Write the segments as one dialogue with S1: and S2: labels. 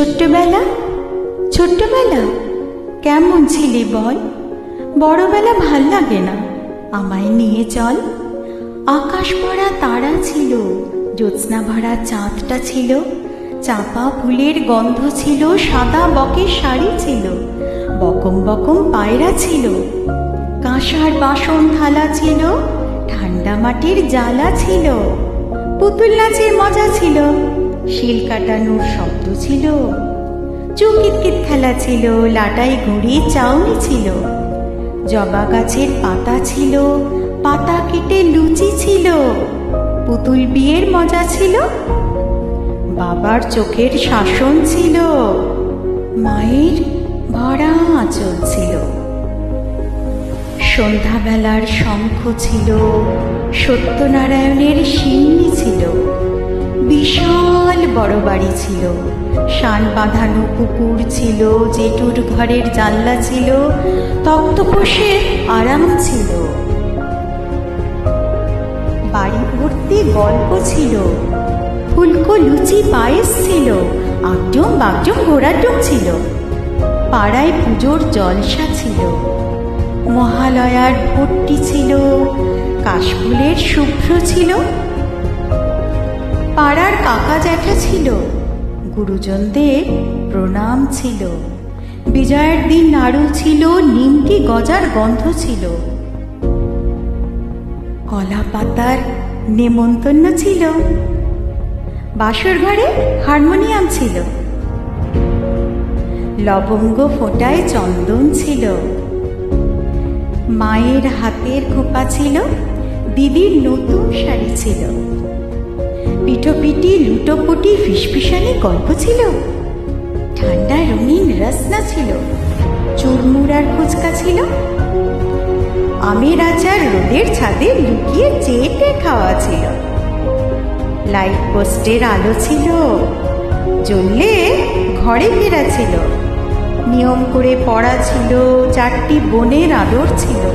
S1: ছোট্টবেলা? ছোট্টবেলা? কেমন ছিলি বল? বড়বেলা ভালো লাগে না। আমায় নিয়ে চল। আকাশ পড়া তারা ছিল, জ্যোৎস্না ভরা চাঁদটা ছিল, চাপা ফুলের গন্ধ ছিল, সাদা বকের শাড়ি ছিল, বকম বকম পায়রা ছিল। কাঁসার বাসন থালা ছিল, ঠান্ডা মাটির জ্বালা ছিল, পুতুল নাচের মজা ছিল। শিল কাটানোর শব্দ ছিল। চুকিতকিত খেলা ছিল লাটাই ঘুড়ি, চাউনি ছিল। জবা গাছের পাতা ছিল, পাতা কেটে লুচি ছিল। পুতুল বিয়ের মজা ছিল। বাবার চোখের শাসন ছিল। মায়ের ভরা আঁচল ছিল। সন্ধ্যাবেলার শঙ্খ ছিল। সত্যনারায়ণের সিন্নি ছিল। বিশাল বড় বাড়ি ছিল। শান বাঁধানো কুকুর ছিল, জেঠুর ঘরের জানলা ছিল, তক্তপোষে আরাম ছিল। বাড়ি ভর্তি গল্প ছিল। ফুলকো লুচি পায়েস ছিল আগজম বাগজম ঘোড়ার ছিল। পাড়ায় পুজোর জলসা ছিল। মহালয়ার ভর্তি ছিল, কাশফুলের শুভ্র ছিল। পাড়ার কাকা জ্যাঠা ছিল। গুরুজনদের প্রণাম ছিল। বিজয়ের দিন নাড়ু ছিল, নিমকি গজার গন্ধ ছিল। কলা পাতার নেমন্তন্ন ছিল। বাসর ঘরে হারমোনিয়াম ছিল। লবঙ্গ ফোটায় চন্দন ছিল। মায়ের হাতের খোপা ছিল, দিদির নতুন শাড়ি ছিল। পিঠোপিটি লুটোপুটি, ফিসফিসানি গল্প ছিল। ঠান্ডা রঙিন রসনা ছিল। চুরমুড়ার ফুচকা ছিল। আমের আচার রোদের ছাদে লুকিয়ে চেটে খাওয়া ছিল। লাইট পোস্টের আলো ছিল। জ্বললে ঘরে ফেরা ছিল। নিয়ম করে পড়া ছিল। চারটি বনের আদর ছিল।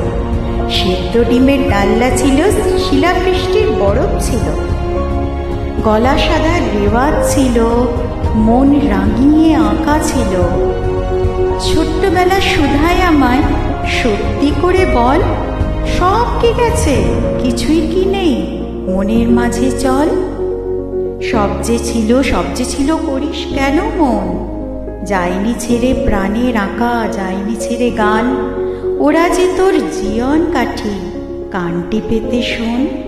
S1: সেদ্ধ ডিমের ডাল্লা ছিল। শিলাবৃষ্টির বরফ ছিল। গলা সাদা রেওয়াজ ছিল, মন রাঙিয়ে আঁকা ছিল। ছোট্টবেলা সুধায় আমায়, সত্যি করে বল, সব কি গেছে, কিছুই কি নেই, মনের মাঝে চল। সব যে ছিল, সব যে ছিল, করিস কেন মন? যায়নি ছেড়ে প্রাণের আঁকা, যায়নি ছেড়ে গান। ওরা যে তোর জীবন কাঠি, কানটি পেতে শোন।